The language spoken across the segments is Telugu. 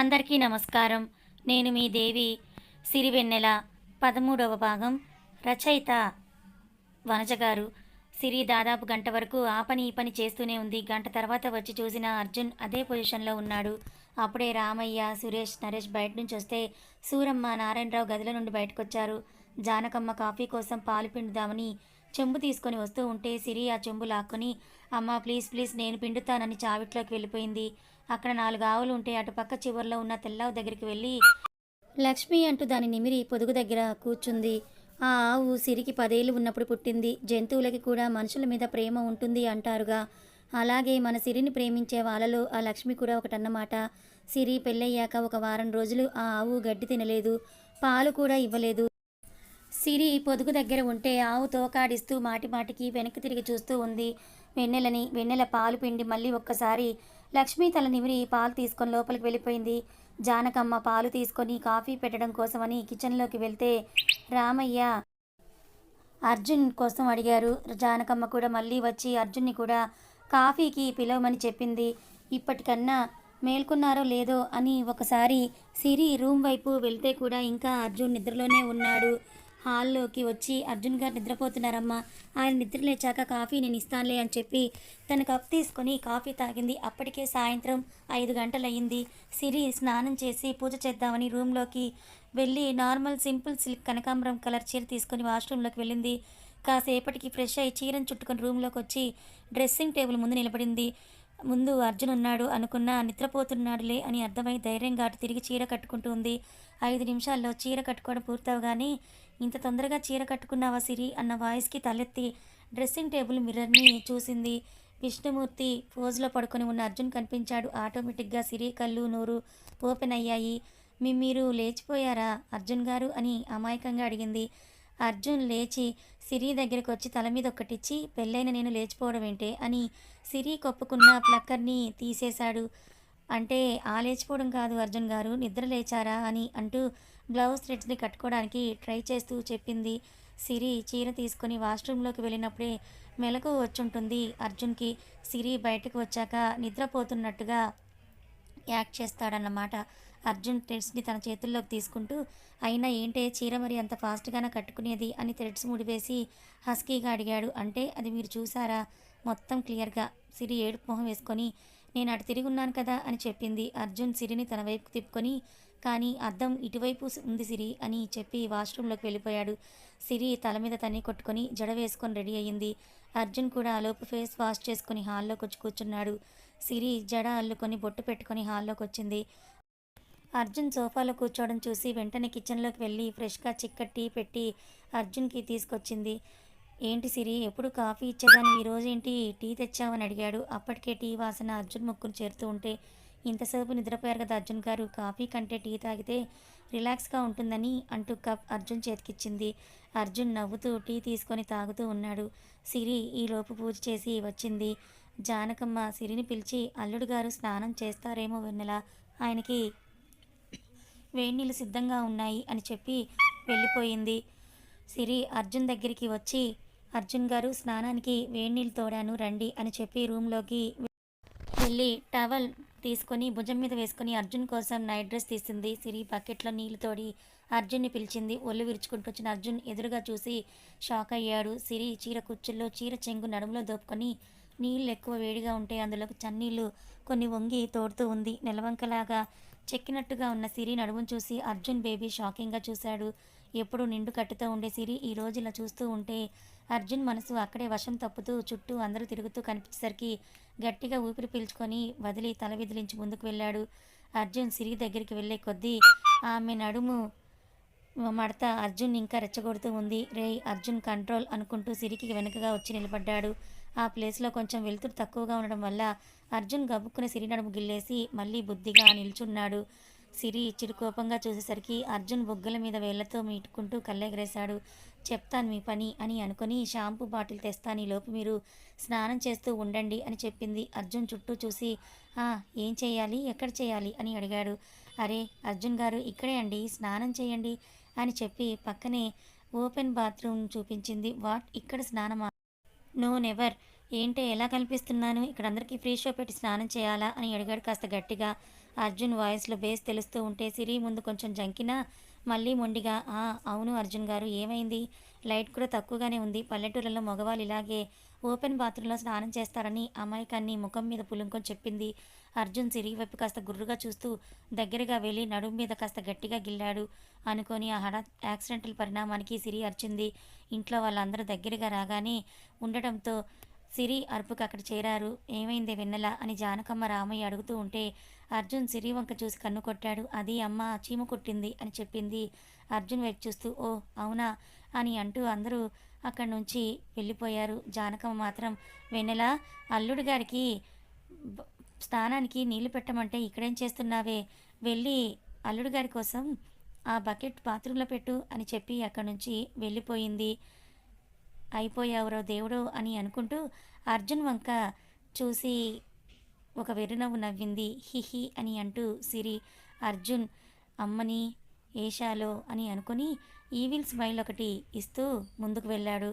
అందరికీ నమస్కారం. నేను మీ దేవి సిరివెన్నెల పదమూడవ భాగం. రచయిత వనజ గారు. సిరి దాదాపు గంట వరకు ఆ పని ఈ పని చేస్తూనే ఉంది. గంట తర్వాత వచ్చి చూసిన అర్జున్ అదే పొజిషన్లో ఉన్నాడు. అప్పుడే రామయ్య సురేష్ నరేష్ బయట నుంచి వస్తే సూరమ్మ నారాయణరావు గదిలో నుండి బయటకు వచ్చారు జానకమ్మ కాఫీ కోసం పాలు పిండుదామని చెంబు తీసుకొని వస్తూ ఉంటే సిరి ఆ చెంబు లాక్కొని అమ్మ ప్లీజ్ ప్లీజ్ నేను పిండుతానని చావిట్లోకి వెళ్ళిపోయింది. అక్కడ నాలుగు ఆవులు ఉంటే అటు పక్క చివర్లో ఉన్న తెల్లవ దగ్గరికి వెళ్ళి లక్ష్మి అంటూ దాని నిమిరి పొదుగు దగ్గర కూర్చుంది. ఆ ఆవు సిరికి పదేళ్ళు ఉన్నప్పుడు పుట్టింది. జంతువులకి కూడా మనుషుల మీద ప్రేమ ఉంటుంది అంటారుగా. అలాగే మన సిరిని ప్రేమించే వాళ్ళలో ఆ లక్ష్మి కూడా ఒకటన్నమాట. సిరి పెళ్ళయ్యాక ఒక వారం రోజులు ఆ ఆవు గడ్డి తినలేదు. పాలు కూడా ఇవ్వలేదు. సిరి పొదుగు దగ్గర ఉంటే ఆవు తోకాడిస్తూ మాటి మాటికి వెనక్కి తిరిగి చూస్తూ ఉంది. వెన్నెలని వెన్నెల పాలు పిండి మళ్ళీ ఒక్కసారి లక్ష్మీ తల నిమిరి పాలు తీసుకొని లోపలికి వెళ్ళిపోయింది. జానకమ్మ పాలు తీసుకొని కాఫీ పెట్టడం కోసమని కిచెన్లోకి వెళ్తే రామయ్య అర్జున్ కోసం అడిగారు. జానకమ్మ కూడా మళ్ళీ వచ్చి అర్జున్ని కూడా కాఫీకి పిలవమని చెప్పింది. ఇప్పటికన్నా మేల్కొన్నారో లేదో అని ఒకసారి సిరి రూమ్ వైపు వెళ్తే కూడా ఇంకా అర్జున్ నిద్రలోనే ఉన్నాడు. హాల్లోకి వచ్చి అర్జున్ గారు నిద్రపోతున్నారమ్మా. ఆయన నిద్ర లేచాక కాఫీ నేను ఇస్తానులే అని చెప్పి తన కప్ తీసుకొని కాఫీ తాగింది. అప్పటికే సాయంత్రం ఐదు గంటలయ్యింది. సిరి స్నానం చేసి పూజ చేద్దామని రూమ్లోకి వెళ్ళి నార్మల్ సింపుల్ సిల్క్ కనకాంబరం కలర్ చీర తీసుకొని వాష్రూమ్లోకి వెళ్ళింది. కాసేపటికి ఫ్రెష్ అయ్యి చీరను చుట్టుకొని రూమ్లోకి వచ్చి డ్రెస్సింగ్ టేబుల్ ముందు నిలబడింది. ముందు అర్జున్ ఉన్నాడు అనుకున్న నిద్రపోతున్నాడులే అని అర్థమై ధైర్యంగా అటు తిరిగి చీర కట్టుకుంటూ ఉంది. ఐదు నిమిషాల్లో చీర కట్టుకోవడం పూర్తవగానే ఇంత తొందరగా చీర కట్టుకున్నావా సిరి అన్న వాయిస్కి తలెత్తి డ్రెస్సింగ్ టేబుల్ మిర్రర్ని చూసింది. విష్ణుమూర్తి పోజ్లో పడుకొని ఉన్న అర్జున్ కనిపించాడు. ఆటోమేటిక్గా సిరి కళ్ళు నోరు ఓపెన్ అయ్యాయి. మీ మీరు లేచిపోయారా అర్జున్ గారు అని అమాయకంగా అడిగింది. అర్జున్ లేచి సిరి దగ్గరికి వచ్చి తల మీద ఒక్కటిచ్చి పెళ్ళైన నేను లేచిపోవడం ఏంటే? అని సిరి కొప్పుకున్న ప్లక్కర్ని తీసేశాడు. అంటే ఆ లేచిపోవడం కాదు అర్జున్ గారు నిద్ర లేచారా? అని అంటూ బ్లౌజ్ థ్రెడ్స్ని కట్టుకోవడానికి ట్రై చేస్తూ చెప్పింది. సిరి చీర తీసుకొని వాష్రూమ్లోకి వెళ్ళినప్పుడే మెలకు వచ్చుంటుంది అర్జున్కి. సిరి బయటకు వచ్చాక నిద్రపోతున్నట్టుగా యాక్ట్ చేస్తాడన్నమాట. అర్జున్ థ్రెడ్స్ని తన చేతుల్లోకి తీసుకుంటూ అయినా ఏంటే చీర మరి అంత ఫాస్ట్గానే కట్టుకునేది? అని థ్రెడ్స్ ముడివేసి హస్కీగా అడిగాడు. అంటే అది మీరు చూసారా? మొత్తం క్లియర్గా సిరి ఏడుపు మొహం వేసుకొని నేను అటు తిరిగి ఉన్నాను కదా అని చెప్పింది. అర్జున్ సిరిని తన వైపు తిప్పుకొని కానీ అద్దం ఇటువైపు ఉంది సిరి అని చెప్పి వాష్రూమ్లోకి వెళ్ళిపోయాడు. సిరి తల మీద తన్ని కొట్టుకొని జడ వేసుకొని రెడీ అయ్యింది. అర్జున్ కూడా ఆలోపు ఫేస్ వాష్ చేసుకొని హాల్లోకి వచ్చి కూర్చున్నాడు. సిరి జడ అల్లుకొని బొట్టు పెట్టుకొని హాల్లోకి వచ్చింది. అర్జున్ సోఫాలో కూర్చోవడం చూసి వెంటనే కిచెన్లోకి వెళ్ళి ఫ్రెష్గా చిక్క టీ పెట్టి అర్జున్కి తీసుకొచ్చింది. ఏంటి సిరి ఎప్పుడు కాఫీ ఇచ్చేదాన్ని? ఈరోజు ఏంటి టీ తెచ్చావని అడిగాడు. అప్పటికే టీ వాసన అర్జున్ ముక్కును చేరుతూ ఉంటే ఇంతసేపు నిద్రపోయారు కదా అర్జున్ గారు. కాఫీ కంటే టీ తాగితే రిలాక్స్గా ఉంటుందని అంటూ కప్ అర్జున్ చేతికిచ్చింది. అర్జున్ నవ్వుతూ టీ తీసుకొని తాగుతూ ఉన్నాడు. సిరి ఈలోపు పూజ చేసి వచ్చింది. జానకమ్మ సిరిని పిలిచి అల్లుడు గారు స్నానం చేస్తారేమో వెన్నెల. ఆయనకి వేడినీళ్ళు సిద్ధంగా ఉన్నాయి అని చెప్పి వెళ్ళిపోయింది. సిరి అర్జున్ దగ్గరికి వచ్చి అర్జున్ గారు స్నానానికి వేడినీళ్ళు తోడాను రండి అని చెప్పి రూమ్లోకి వెళ్ళి టవల్ తీసుకొని భుజం మీద వేసుకొని అర్జున్ కోసం నైట్ డ్రెస్ తీసింది. సిరి బకెట్లో నీళ్ళు తోడి అర్జున్ని పిలిచింది. ఒళ్ళు విరుచుకుంటూ వచ్చిన అర్జున్ ఎదురుగా చూసి షాక్ అయ్యాడు. సిరి చీర కుచ్చుల్లో చీర చెంగు నడుములో దోపుకొని నీళ్ళు ఎక్కువ వేడిగా ఉంటే అందులోకి చన్నీళ్ళు కొన్ని వంగి తోడుతూ ఉంది. నెలవంకలాగా చెక్కినట్టుగా ఉన్న సిరి నడుమును చూసి అర్జున్ బేబీ షాకింగ్గా చూశాడు. ఎప్పుడు నిండు కట్టుతో ఉండే సిరి ఈ రోజు ఇలా చూస్తూ ఉంటే అర్జున్ మనసు అక్కడే వశం తప్పుతూ చుట్టూ అందరూ తిరుగుతూ కనిపించేసరికి గట్టిగా ఊపిరి పీల్చుకొని వదిలి తల విదిలించి ముందుకు వెళ్ళాడు. అర్జున్ సిరి దగ్గరికి వెళ్ళే కొద్దీ ఆమె నడుము మడత అర్జున్ ఇంకా రెచ్చగొడుతూ ఉంది. రే అర్జున్ కంట్రోల్ అనుకుంటూ సిరికి వెనుకగా వచ్చి నిలబడ్డాడు. ఆ ప్లేస్లో కొంచెం వెలుతురు తక్కువగా ఉండడం వల్ల అర్జున్ గబుక్కున సిరి నడుము గిల్లేసి మళ్ళీ బుద్ధిగా నిల్చున్నాడు. సిరి చిరుకోపంగా చూసేసరికి అర్జున్ బొగ్గల మీద వేళ్ళతో మీటుకుంటూ కళ్ళెగరేశాడు. చెప్తాను మీ పని అని అనుకుని షాంపూ బాటిల్ తెస్తాను ఈ లోపు మీరు స్నానం చేస్తూ ఉండండి అని చెప్పింది. అర్జున్ చుట్టూ చూసి "ఆ, ఏం చేయాలి? ఎక్కడ చేయాలి? అని అడిగాడు. అరే అర్జున్ గారు ఇక్కడే అండి స్నానం చేయండి అని చెప్పి పక్కనే ఓపెన్ బాత్రూమ్ చూపించింది. వాట్? ఇక్కడ స్నానమా? No never. ఏంటే ఎలా కనిపిస్తున్నాను ఇక్కడ అందరికీ ఫ్రీ షో పెట్టి స్నానం చేయాలా? అని అడిగాడు కాస్త గట్టిగా. అర్జున్ వాయిస్లో బేస్ తెలుస్తూ ఉంటే సిరి ముందు కొంచెం జంకినా? మళ్ళీ మొండిగా "ఆ, అవును అర్జున్ గారు ఏమైంది? లైట్ కూడా తక్కువగానే ఉంది. పల్లెటూళ్ళలో మగవాళ్ళు ఇలాగే ఓపెన్ బాత్రూంలో స్నానం చేస్తారని అమాయకాన్ని ముఖం మీద పులుంకొని చెప్పింది. అర్జున్ సిరి వైపు కాస్త గుర్రుగా చూస్తూ దగ్గరగా వెళ్ళి నడుము మీద కాస్త గట్టిగా గిల్లాడు అనుకొని ఆ హఠాత్ యాక్సిడెంటల్ పరిణామానికి సిరి అర్చింది. ఇంట్లో వాళ్ళందరూ దగ్గరగా రాగానే ఉండటంతో సిరి అరుపుకు అక్కడ చేరారు. ఏమైంది వెన్నెల? అని జానకమ్మ రామయ్య అడుగుతూ ఉంటే అర్జున్ సిరి వంక చూసి కన్ను కొట్టాడు. అది అమ్మ చీమ కొట్టింది అని చెప్పింది. అర్జున్ వైపు చూస్తూ ఓ అవునా? అని అంటూ అందరూ అక్కడి నుంచి వెళ్ళిపోయారు. జానకమ్మ మాత్రం వెన్నెల అల్లుడు గారికి స్నానానికి నీళ్ళు పెట్టమంటే ఇక్కడేం చేస్తున్నావే? వెళ్ళి అల్లుడు గారి కోసం ఆ బకెట్ బాత్రూంలో పెట్టు అని చెప్పి అక్కడి నుంచి వెళ్ళిపోయింది. అయిపోయావురో దేవుడో అని అనుకుంటూ అర్జున్ వంక చూసి ఒక వెర్రినవ్వు నవ్వింది. హిహి అని అంటూ సిరి అర్జున్ అమ్మని ఏషాలో అని అనుకుని ఈవిల్ స్మైల్ ఒకటి ఇస్తూ ముందుకు వెళ్ళాడు.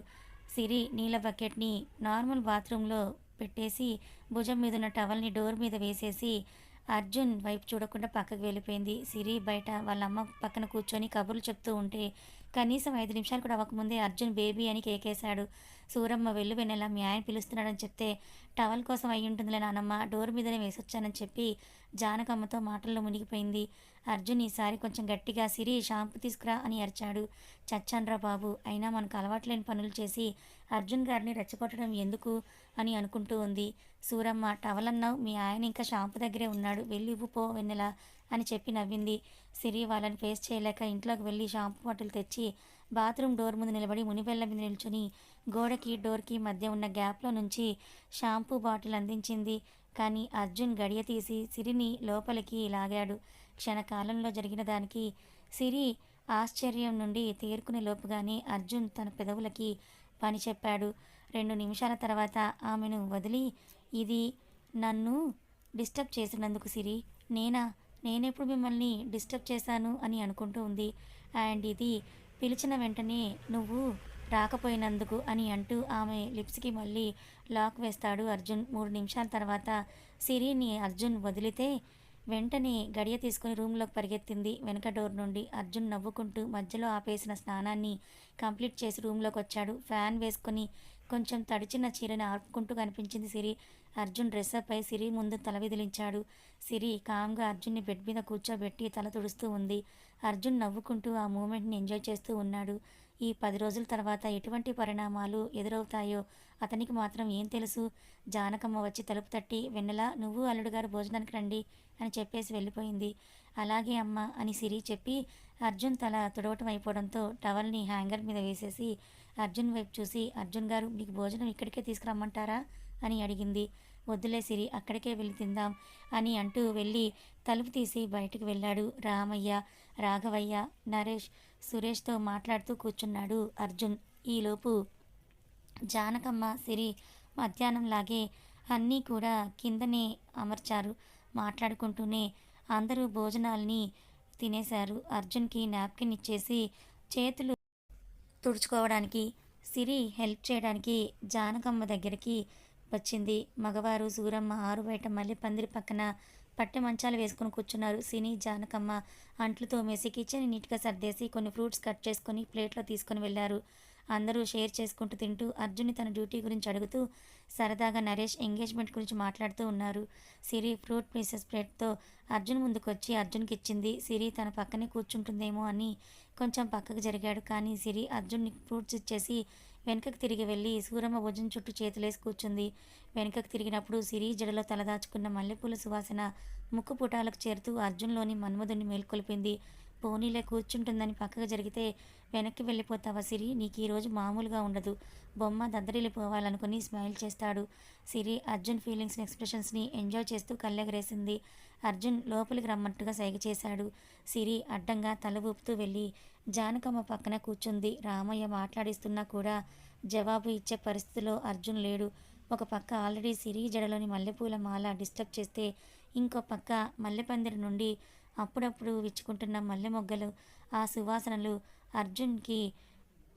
సిరి నీళ్ళ బకెట్ని నార్మల్ బాత్రూంలో పెట్టేసి భుజం మీద ఉన్న టవల్ని డోర్ మీద వేసేసి అర్జున్ వైపు చూడకుండా పక్కకు వెళ్ళిపోయింది. సిరి బయట వాళ్ళ అమ్మ పక్కన కూర్చొని కబుర్లు చెప్తూ ఉంటే కనీసం ఐదు నిమిషాలు కూడా అవ్వకముందే అర్జున్ బేబీ అని కేకేశాడు. సూరమ్మ వెళ్ళు వెన్నెల మీ ఆయన పిలుస్తున్నాడని చెప్తే టవల్ కోసం అయ్యి ఉంటుందిలే నానమ్మ డోర్ మీదనే వేసొచ్చానని చెప్పి జానకమ్మతో మాటల్లో మునిగిపోయింది. అర్జున్ ఈసారి కొంచెం గట్టిగా సిరి షాంపూ తీసుకురా అని అరిచాడు. చచ్చాన్రా బాబు అయినా మనకు అలవాట్లేని పనులు చేసి అర్జున్ గారిని రెచ్చగొట్టడం ఎందుకు అని అనుకుంటూ ఉంది. సూరమ్మ టవల్ అన్నావు మీ ఆయన ఇంకా షాంపూ దగ్గరే ఉన్నాడు వెళ్ళి ఇవ్వు పో వెన్నెల అని చెప్పి నవ్వింది. సిరి వాళ్ళని ఫేస్ చేయలేక ఇంట్లోకి వెళ్ళి షాంపూ బాటిల్ తెచ్చి బాత్రూమ్ డోర్ ముందు నిలబడి మునిబెల్ల మీద నిల్చుని గోడకి డోర్కి మధ్య ఉన్న గ్యాప్లో నుంచి షాంపూ బాటిల్ అందించింది. కానీ అర్జున్ గడియ తీసి సిరిని లోపలికి లాగాడు. క్షణకాలంలో జరిగిన దానికి సిరి ఆశ్చర్యం నుండి తేరుకునే లోపుగానే అర్జున్ తన పెదవులకి పని చెప్పాడు. రెండు నిమిషాల తర్వాత ఆమెను వదిలి ఇది నన్ను డిస్టర్బ్ చేసినందుకు సిరి. నేనా? నేనెప్పుడు మిమ్మల్ని డిస్టర్బ్ చేశాను? అని అనుకుంటూ ఉంది. అండ్ ఇది పిలిచిన వెంటనే నువ్వు రాకపోయినందుకు అని అంటూ ఆమె లిప్స్కి మళ్ళీ లాక్ వేస్తాడు అర్జున్. మూడు నిమిషాల తర్వాత సిరిని అర్జున్ వదిలితే వెంటనే గడియ తీసుకుని రూమ్లోకి పరిగెత్తింది. వెనక డోర్ నుండి అర్జున్ నవ్వుకుంటూ మధ్యలో ఆపేసిన స్నానాన్ని కంప్లీట్ చేసి రూమ్లోకి వచ్చాడు. ఫ్యాన్ వేసుకొని కొంచెం తడిచిన చీరని ఆర్పుకుంటూ కనిపించింది సిరి. అర్జున్ డ్రెస్అప్ అయి సిరి ముందు తల విదిలించాడు. సిరి కామ్గా అర్జున్ని బెడ్ మీద కూర్చోబెట్టి తల తుడుస్తూ ఉంది. అర్జున్ నవ్వుకుంటూ ఆ మూమెంట్ని ఎంజాయ్ చేస్తూ ఉన్నాడు. ఈ పది రోజుల తర్వాత ఎటువంటి పరిణామాలు ఎదురవుతాయో అతనికి మాత్రం ఏం తెలుసు? జానకమ్మ వచ్చి తలుపు తట్టి వెన్నెల నువ్వు అల్లుడు గారు భోజనానికి రండి అని చెప్పేసి వెళ్ళిపోయింది. అలాగే అమ్మ అని సిరి చెప్పి అర్జున్ తల తుడవటం అయిపోవడంతో టవల్ని హ్యాంగర్ మీద వేసేసి అర్జున్ వైపు చూసి అర్జున్ గారు మీకు భోజనం ఇక్కడికే తీసుకురమ్మంటారా? అని అడిగింది. వద్దులే సిరి అక్కడికే వెళ్ళి తిందాం అని అంటూ వెళ్ళి తలుపు తీసి బయటకు వెళ్ళాడు రామయ్య రాఘవయ్య నరేష్ సురేష్తో మాట్లాడుతూ కూర్చున్నాడు అర్జున్. ఈలోపు జానకమ్మ సిరి మధ్యాహ్నంలాగే అన్నీ కూడా కిందనే అమర్చారు. మాట్లాడుకుంటూనే అందరూ భోజనాల్ని తినేశారు. అర్జున్కి నాప్కిన్ ఇచ్చేసి చేతులు తుడుచుకోవడానికి సిరి హెల్ప్ చేయడానికి జానకమ్మ దగ్గరికి వచ్చింది. మగవారు సూరమ్మ ఆరు బయట మళ్ళీ పందిరి పక్కన పట్టె మంచాలు వేసుకుని కూర్చున్నారు. సిని జానకమ్మ అంట్లు తోమేసి కిచెన్ నీట్గా సర్దేసి కొన్ని ఫ్రూట్స్ కట్ చేసుకొని ప్లేట్లో తీసుకొని వెళ్ళారు. అందరూ షేర్ చేసుకుంటూ తింటూ అర్జున్ని తన డ్యూటీ గురించి అడుగుతూ సరదాగా నరేష్ ఎంగేజ్మెంట్ గురించి మాట్లాడుతూ ఉన్నారు. సిరి ఫ్రూట్ పీసెస్ ప్లేట్తో అర్జున్ ముందుకొచ్చి అర్జున్కి ఇచ్చింది సిరి తన పక్కనే కూర్చుంటుందేమో అని కొంచెం పక్కకు జరిగాడు. కానీ సిరి అర్జున్ని ఫ్రూట్స్ ఇచ్చేసి వెనుకకు తిరిగి వెళ్ళి సూరమ్మ భుజం చుట్టూ చేతులేసి కూర్చుంది. వెనుకకు తిరిగినప్పుడు సిరి జడలో తలదాచుకున్న మల్లెపూల సువాసన ముక్కు పుటాలకు చేరుతూ అర్జున్లోని మన్మధుని మేల్కొల్పింది. పోనీలే కూర్చుంటుందని పక్కకు జరిగితే వెనక్కి వెళ్ళిపోతావా సిరి? నీకు ఈరోజు మామూలుగా ఉండదు. బొమ్మ దద్దరిల్లిపోవాలనుకుని స్మైల్ చేస్తాడు. సిరి అర్జున్ ఫీలింగ్స్ ఎక్స్ప్రెషన్స్ని ఎంజాయ్ చేస్తూ కళ్ళెగరేసింది. అర్జున్ లోపలికి రమ్మట్టుగా సైగ చేశాడు. సిరి అడ్డంగా తల ఊపుతూ వెళ్ళి జానకమ్మ పక్కన కూర్చుంది. రామయ్య మాట్లాడిస్తున్నా కూడా జవాబు ఇచ్చే పరిస్థితిలో అర్జున్ లేడు. ఒక పక్క ఆల్రెడీ సిరి జడలోని మల్లెపూల మాల డిస్టర్బ్ చేస్తే ఇంకో పక్క మల్లెపందిరి నుండి అప్పుడప్పుడు విచ్చుకుంటున్న మల్లె మొగ్గలు ఆ సువాసనలు అర్జున్కి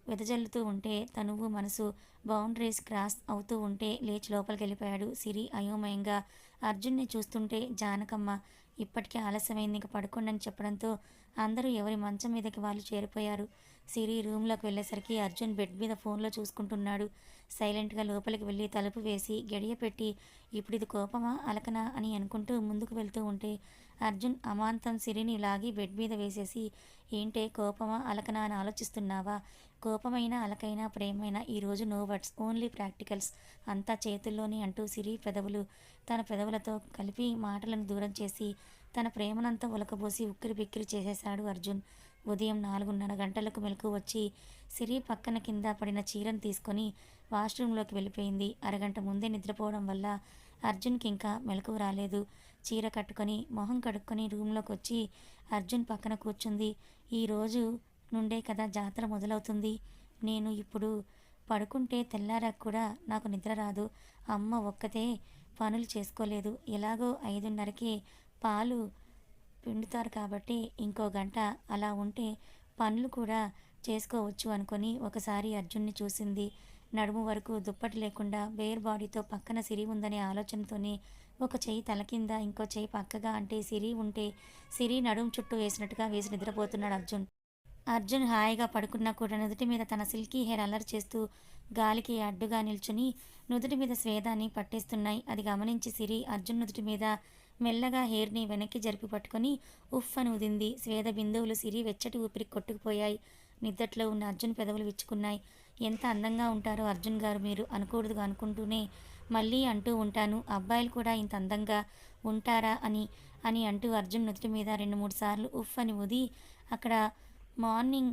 వెదజల్లుతూ ఉంటే తనువు మనసు బౌండరీస్ క్రాస్ అవుతూ ఉంటే లేచి లోపలికి వెళ్ళిపోయాడు సిరి అయోమయంగా. అర్జున్ని చూస్తుంటే జానకమ్మ ఇప్పటికే ఆలస్యమైంది ఇంక పడుకోండి అని చెప్పడంతో అందరూ ఎవరి మంచం మీదకి వాళ్ళు చేరిపోయారు. సిరి రూమ్లోకి వెళ్ళేసరికి అర్జున్ బెడ్ మీద ఫోన్లో చూసుకుంటున్నాడు. సైలెంట్గా లోపలికి వెళ్ళి తలుపు వేసి గడియ పెట్టి ఇప్పుడు ఇది కోపమా అలకనా? అని అనుకుంటూ ముందుకు వెళ్తూ ఉంటే అర్జున్ అమాంతం సిరిని లాగి బెడ్ మీద వేసేసి ఏంటే కోపమా అలకనా? అని ఆలోచిస్తున్నావా? కోపమైన అలకైనా ప్రేమైనా ఈరోజు నో వర్డ్స్ ఓన్లీ ప్రాక్టికల్స్ అంతా చేతుల్లోని అంటూ సిరి పెదవులు తన పెదవులతో కలిపి మాటలను దూరం చేసి తన ప్రేమనంతా ఉలకబోసి ఉక్కిరి బిక్కిరి చేసేశాడు అర్జున్. ఉదయం నాలుగున్నర గంటలకు మెలకు వచ్చి సిరి పక్కన కింద పడిన చీరను తీసుకొని వాష్రూంలోకి వెళ్ళిపోయింది. అరగంట ముందే నిద్రపోవడం వల్ల అర్జున్కి ఇంకా మెలకు రాలేదు. చీర కట్టుకొని మొహం కడుక్కొని రూమ్లోకి వచ్చి అర్జున్ పక్కన కూర్చుంది. ఈరోజు నుండే కదా జాతర మొదలవుతుంది. నేను ఇప్పుడు పడుకుంటే తెల్లారా కూడా నాకు నిద్ర రాదు. అమ్మ ఒక్కతే పనులు చేసుకోలేదు. ఎలాగో ఐదున్నరకి పాలు పిండుతారు కాబట్టి ఇంకో గంట అలా ఉంటే పనులు కూడా చేసుకోవచ్చు అనుకొని ఒకసారి అర్జున్ని చూసింది. నడుము వరకు దుప్పటి లేకుండా బేర్ బాడీతో పక్కన సిరి ఉందనే ఆలోచనతోనే ఒక చెయ్యి తల కింద ఇంకో చెయ్యి పక్కగా అంటే సిరి ఉంటే సిరి నడుము చుట్టూ వేసినట్టుగా వేసి నిద్రపోతున్నాడు అర్జున్. అర్జున్ హాయిగా పడుకున్నా కూడా నుదుటి మీద తన సిల్కీ హెయిర్ అల్లరి చేస్తూ గాలికి అడ్డుగా నిల్చుని నుదుటి మీద స్వేదాన్ని పట్టేస్తున్నాయి. అది గమనించి సిరి అర్జున్ నుదుటి మీద మెల్లగా హెయిర్ని వెనక్కి జరిపి పట్టుకొని ఉఫ్ అని ఉదింది. స్వేద బిందువులు సిరి వెచ్చటి ఊపిరి కొట్టుకుపోయాయి. నిద్దట్లో ఉన్న అర్జున్ పెదవులు విచ్చుకున్నాయి. ఎంత అందంగా ఉంటారో అర్జున్ గారు మీరు అనకూడదుగా అనుకుంటూనే మళ్ళీ అంటూ ఉంటాను. అబ్బాయిలు కూడా ఇంత అందంగా ఉంటారా అని అని అంటూ అర్జున్ నుదుటి మీద రెండు మూడు సార్లు ఉఫ్ అని ఊది అక్కడ మార్నింగ్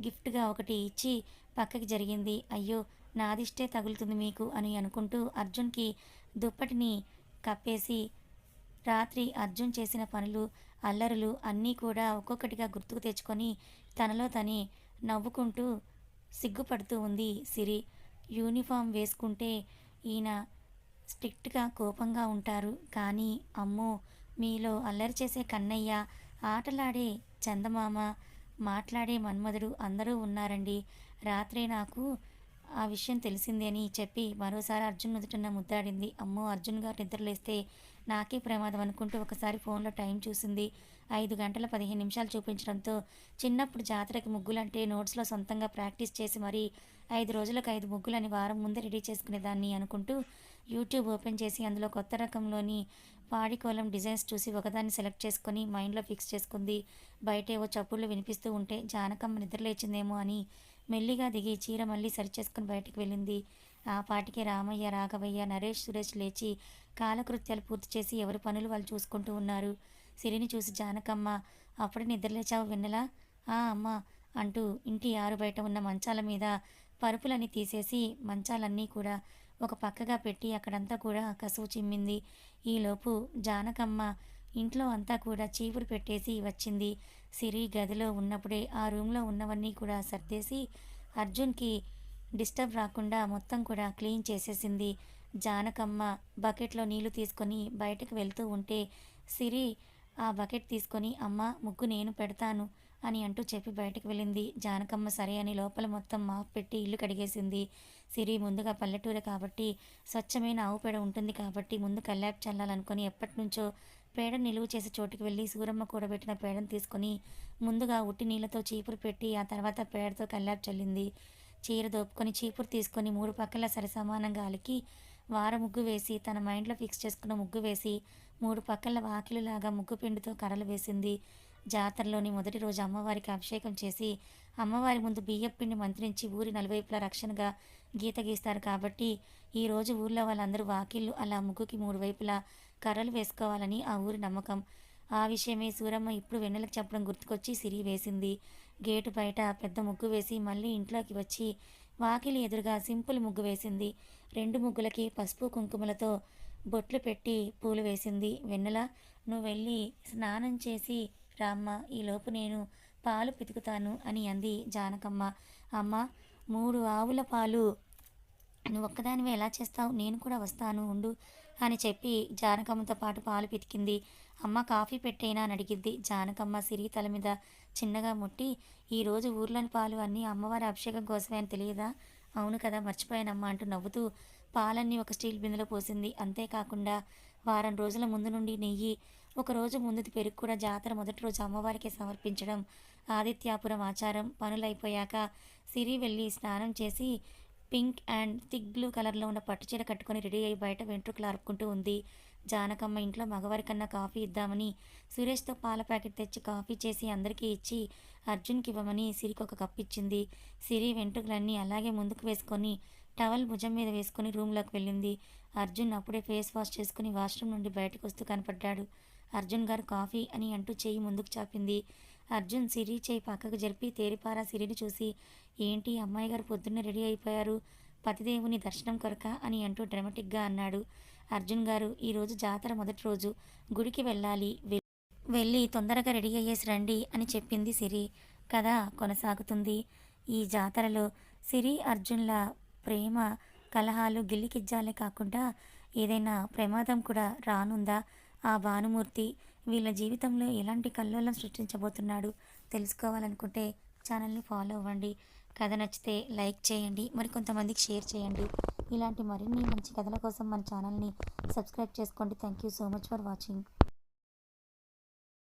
గిఫ్ట్గా ఒకటి ఇచ్చి పక్కకి జరిగింది. అయ్యో నాదిష్టే తగులుతుంది మీకు అని అనుకుంటూ అర్జున్కి దుప్పటిని కప్పేసి రాత్రి అర్జున్ చేసిన పనులు అల్లరులు అన్నీ కూడా ఒక్కొక్కటిగా గుర్తుకు తెచ్చుకొని తనలో తనే నవ్వుకుంటూ సిగ్గుపడుతూ ఉంది సిరి. యూనిఫామ్ వేసుకుంటే ఈయన స్ట్రిక్ట్గా కోపంగా ఉంటారు. కానీ అమ్మో మీలో అల్లరి చేసే కన్నయ్య ఆటలాడే చందమామ మాట్లాడే మన్మధుడు అందరూ ఉన్నారండి. రాత్రే నాకు ఆ విషయం తెలిసింది అని చెప్పి మరోసారి అర్జున్ నుదుటన్న ముద్దాడింది. అమ్మో అర్జున్ గారు నిద్రలేస్తే నాకే ప్రమాదం అనుకుంటూ ఒకసారి ఫోన్లో టైం చూసింది. ఐదు గంటల పదిహేను నిమిషాలు చూపించడంతో చిన్నప్పుడు జాతరకి ముగ్గులంటే నోట్స్లో సొంతంగా ప్రాక్టీస్ చేసి మరీ ఐదు రోజులకు ఐదు ముగ్గులని వారం ముందే రెడీ చేసుకునేదాన్ని అనుకుంటూ యూట్యూబ్ ఓపెన్ చేసి అందులో కొత్త రకంలోని పాడికోలం డిజైన్స్ చూసి ఒకదాన్ని సెలెక్ట్ చేసుకొని మైండ్లో ఫిక్స్ చేసుకుంది. బయటేవో చప్పుళ్ళు వినిపిస్తూ ఉంటే జానకమ్మ నిద్రలేచిందేమో అని మెల్లిగా దిగి చీర మళ్ళీ సరిచేసుకుని బయటకు వెళ్ళింది. ఆ పాటికి రామయ్య రాఘవయ్య నరేష్ సురేష్ లేచి కాలకృత్యాలు పూర్తి చేసి ఎవరి పనులు వాళ్ళు చూసుకుంటూ ఉన్నారు. సిరిని చూసి జానకమ్మ అప్పుడు నిద్రలేచావు వెన్నెలా? ఆ అమ్మ అంటూ ఇంటి ఆరు బయట ఉన్న మంచాల మీద పరుపులన్నీ తీసేసి మంచాలన్నీ కూడా ఒక పక్కగా పెట్టి అక్కడంతా కూడా కసువు చిమ్మింది. ఈలోపు జానకమ్మ ఇంట్లో అంతా కూడా చీపురు పెట్టేసి వచ్చింది. సిరి గదిలో ఉన్నప్పుడే ఆ రూమ్లో ఉన్నవన్నీ కూడా సర్దేసి అర్జున్కి డిస్టర్బ్ రాకుండా మొత్తం కూడా క్లీన్ చేసేసింది. జానకమ్మ బకెట్లో నీళ్ళు తీసుకొని బయటకు వెళ్తూ ఉంటే సిరి ఆ బకెట్ తీసుకొని అమ్మ ముగ్గు నేను పెడతాను అని అంటూ చెప్పి బయటకు వెళ్ళింది. జానకమ్మ సరే అని లోపల మొత్తం మాపు పెట్టి ఇల్లు కడిగేసింది. సిరి ముందుగా పల్లెటూరు కాబట్టి స్వచ్ఛమైన ఆవు పేడ ఉంటుంది కాబట్టి ముందు కల్లాపు చల్లాలనుకొని ఎప్పటి నుంచో పేడ నిలువ చేసే చోటుకి వెళ్ళి సూరమ్మ కూడబెట్టిన పేడను తీసుకొని ముందుగా ఉట్టి నీళ్ళతో చీపురు పెట్టి ఆ తర్వాత పేడతో కల్లాపు చల్లింది. చీర దోపుకొని చీపురు తీసుకొని మూడు పక్కల సరిసమానంగా అలికి వార ముగ్గు వేసి తన మైండ్లో ఫిక్స్ చేసుకున్న ముగ్గు వేసి మూడు పక్కల వాకిలులాగా ముగ్గు పిండితో కర్రలు వేసింది. జాతరలోని మొదటి రోజు అమ్మవారికి అభిషేకం చేసి అమ్మవారి ముందు బియ్యం పిండి మంత్రించి ఊరి నలువైపులా రక్షణగా గీత గీస్తారు కాబట్టి ఈ రోజు ఊర్లో వాళ్ళందరూ వాకిళ్ళు అలా ముగ్గుకి మూడు వైపులా కర్రలు వేసుకోవాలని ఆ ఊరి నమ్మకం. ఆ విషయమే సూరమ్మ ఇప్పుడు వెన్నెలకు చెప్పడం గుర్తుకొచ్చి సిరి వేసింది. గేటు బయట పెద్ద ముగ్గు వేసి మళ్ళీ ఇంట్లోకి వచ్చి వాకిలి ఎదురుగా సింపుల్ ముగ్గు వేసింది. రెండు ముగ్గులకి పసుపు కుంకుమలతో బొట్లు పెట్టి పూలు వేసింది. వెన్నెల నువ్వు వెళ్ళి స్నానం చేసి రామ్మ ఈలోపు నేను పాలు పితుకుతాను అని అంది జానకమ్మ. అమ్మ మూడు ఆవుల పాలు నువ్వు ఒక్కదానివే ఎలా చేస్తావు? నేను కూడా వస్తాను. ఉండు. అని చెప్పి జానకమ్మతో పాటు పాలు పితికింది. అమ్మ కాఫీ పెట్టేనా అని అడిగింది. జానకమ్మ సిరి తల మీద చిన్నగా ముట్టి ఈరోజు ఊర్లోని పాలు అన్నీ అమ్మవారి అభిషేకం కోసమే అని తెలియదా? అవును కదా మర్చిపోయానమ్మా అంటూ నవ్వుతూ పాలన్నీ ఒక స్టీల్ బిందెలో పోసింది. అంతేకాకుండా వారం రోజుల ముందు నుండి నెయ్యి ఒకరోజు ముందుది పెరుగు కూడా జాతర మొదటి రోజు అమ్మవారికి సమర్పించడం ఆదిత్యాపురం ఆచారం. పనులైపోయాక సిరి వెళ్ళి స్నానం చేసి పింక్ అండ్ థిక్ బ్లూ కలర్లో ఉన్న పట్టుచీర కట్టుకొని రెడీ అయ్యి బయట వెంట్రుకలు అరుపుకుంటూ ఉంది. జానకమ్మ ఇంట్లో మగవారి కన్నా కాఫీ ఇద్దామని సురేష్తో పాల ప్యాకెట్ తెచ్చి కాఫీ చేసి అందరికీ ఇచ్చి అర్జున్కి ఇవ్వమని సిరికి ఒక కప్ ఇచ్చింది. సిరి వెంట్రుకలన్నీ అలాగే ముందుకు వేసుకొని టవల్ భుజం మీద వేసుకొని రూమ్లోకి వెళ్ళింది. అర్జున్ అప్పుడే ఫేస్ వాష్ చేసుకుని వాష్రూమ్ నుండి బయటకు వస్తూ కనపడ్డాడు. అర్జున్ గారు కాఫీ అని అంటూ చేయి ముందుకు చాపింది. అర్జున్ సిరి చేయి పక్కకు జరిపి తేరిపారా సిరిని చూసి ఏంటి అమ్మాయి గారు పొద్దున్నే రెడీ అయిపోయారు? పతిదేవుని దర్శనం కొరక? అని అంటూ డ్రమటిక్గా అన్నాడు అర్జున్ గారు. ఈరోజు జాతర మొదటి రోజు. గుడికి వెళ్ళాలి. వె- వెళ్ళి తొందరగా రెడీ అయ్యేసి రండి అని చెప్పింది సిరి. కథ కొనసాగుతుంది. ఈ జాతరలో సిరి అర్జున్ల ప్రేమ కలహాలు గిల్లికిజ్జాలే కాకుండా ఏదైనా ప్రమాదం కూడా రానుందా? ఆ భానుమూర్తి వీళ్ళ జీవితంలో ఎలాంటి కల్లోలం సృష్టించబోతున్నాడు తెలుసుకోవాలనుకుంటే ఛానల్ని ఫాలో అవ్వండి. కథ నచ్చితే లైక్ చేయండి. మరికొంతమందికి షేర్ చేయండి. ఇలాంటి మరిన్ని మంచి కథల కోసం మన ఛానల్ని సబ్స్క్రైబ్ చేసుకోండి. Thank you so much for watching.